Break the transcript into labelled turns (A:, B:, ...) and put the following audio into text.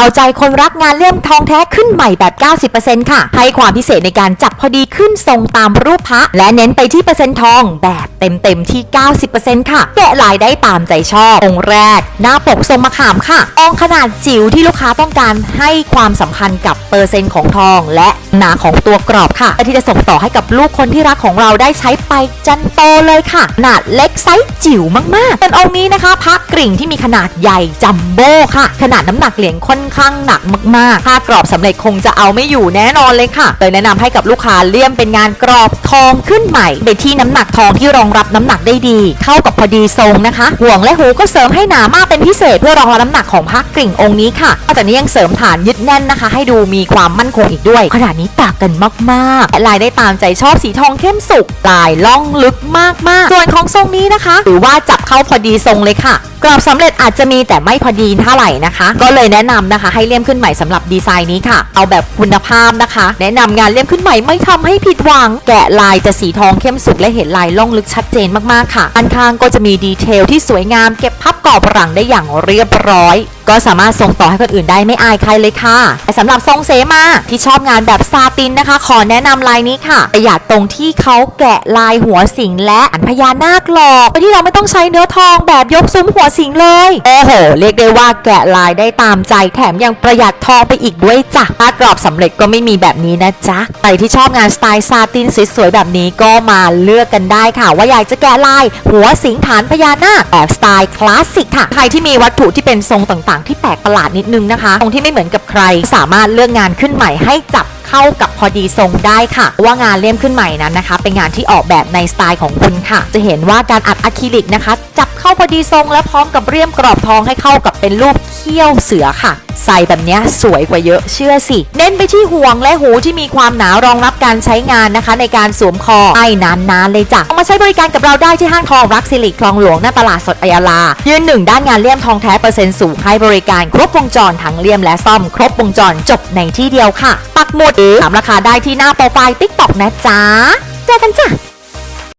A: เอาใจคนรักงานเลี่ยมทองแท้ขึ้นใหม่แบบ 90%ค่ะ ให้ความพิเศษในการจับพอดีขึ้นทรงตามรูปพระและเน้นไปที่เปอร์เซ็นต์ทองแบบเต็มๆที่ 90%ค่ะแกะลายได้ตามใจชอบ องค์แรก หน้าปกทรงมะขามค่ะองขนาดจิ๋วที่ลูกค้าต้องการให้ความสำคัญกับเปอร์เซ็นต์ของทอง และหนาของตัวกรอบค่ะเพื่อที่จะส่งต่อให้กับลูกคนที่รักของเราได้ใช้ไปจันโตเลยค่ะขนาดเล็กไซส์จิ๋วมากๆเป็นองค์นี้นะคะพระกริ่งที่มีขนาดใหญ่จัมโบ้ค่ะ ขนาดน้ำหนักเหรียญค่อนข้างหนักมากๆ ถ้ากรอบสำเร็จคงจะเอาไม่อยู่แน่นอนเลยค่ะเลยแนะนำให้กับลูกค้าเลี่ยมเป็นงานกรอบทองขึ้นใหม่ไปที่น้ำหนักทองที่รองรับน้ำหนักได้ดี เข้ากับพอดีทรงนะคะ ห่วงและหูก็เสริมให้หนามากเป็นพิเศษเพื่อรองรับน้ำหนักของพระกริ่งองค์นี้ค่ะนอกจากนี้ยังเสริมฐานยึดแน่นนะคะ ให้ดูมีความมั่นคงอีกด้วย ขนาดนี้ตางกันมากๆและลายได้ตามใจชอบสีทองเข้มสุกลายล่องลึกมากๆ ส่วนของทรงนี้นะคะหรือว่าจับเข้าพอดีทรงเลยค่ะ กรอบสำเร็จอาจจะมีแต่ไม่พอดีเท่าไหร่นะคะ ก็เลยแนะนำนะคะให้เลี่ยมขึ้นใหม่สำหรับดีไซน์นี้ค่ะ เอาแบบคุณภาพนะคะ แนะนำงานเลี่ยมขึ้นใหม่ไม่ทำให้ผิดหวัง แกะลายจะสีทองเข้มสุกและเห็นลายล่องลึกชัดเจนมากๆค่ะอันข้างก็จะมีดีเทลที่สวยงามเก็บพับกรอบหลังได้อย่างเรียบร้อย ก็สามารถส่งต่อให้คนอื่นได้ไม่อายใครเลยค่ะแต่สำหรับทรงเสมาที่ชอบงานแบบซาตินนะคะ ขอแนะนำลายนี้ค่ะประหยัดตรงที่เขาแกะลายหัวสิงและอันพญานาคหลอกโดยที่เราไม่ต้องใช้เนื้อทองแบบยกซุ้มหัวสิงเลยโอ้โห เรียกได้ว่าแกะลายได้ตามใจแถมยังประหยัดทองไปอีกด้วยจ้ะถ้ากรอบสำเร็จก็ไม่มีแบบนี้นะจ๊ะใครที่ชอบงานสไตล์ซาตินสวยๆแบบนี้ก็มาเลือกกันได้ค่ะ ว่าอยากจะแกะลาย หัวสิงฐานพญานาคแบบสไตล์คลาสสิกค่ะใครที่มีวัตถุที่เป็นทรงต่างๆที่แปลกประหลาดนิดนึงนะคะ ตรงที่ไม่เหมือนกับใคร สามารถเลือกงานขึ้นใหม่ให้จับ เข้ากับพอดีทรงได้ค่ะ ว่างานเลี่ยมขึ้นใหม่นั้นนะคะ เป็นงานที่ออกแบบในสไตล์ของคุณค่ะ จะเห็นว่าการอัดอะคริลิกนะคะ จับเข้าพอดีทรงและพร้อมกับเรียมกรอบทองให้เข้ากับเป็นรูปเขี้ยวเสือค่ะ ใส่แบบนี้สวยกว่าเยอะเชื่อสิ เน้นไปที่ห่วงและหูที่มีความหนารองรับการใช้งานนะคะ ในการสวมคอให้นานๆเลยจ้ะเอามาใช้บริการกับเราได้ที่ห้างทองรักสิริคลองหลวงหน้าตลาดสดอัยาลา ยืนหนึ่งด้านงานเลี่ยมทองแท้เปอร์เซ็นต์สูงให้บริการครบวงจรทั้งเลี่ยมและซ่อมครบวงจรจบในที่เดียวค่ะ ปักหมุดถามราคาได้ที่หน้าโปรไฟล์ติ๊กต็อกนะจ๊ะ เจอกันจ้ะ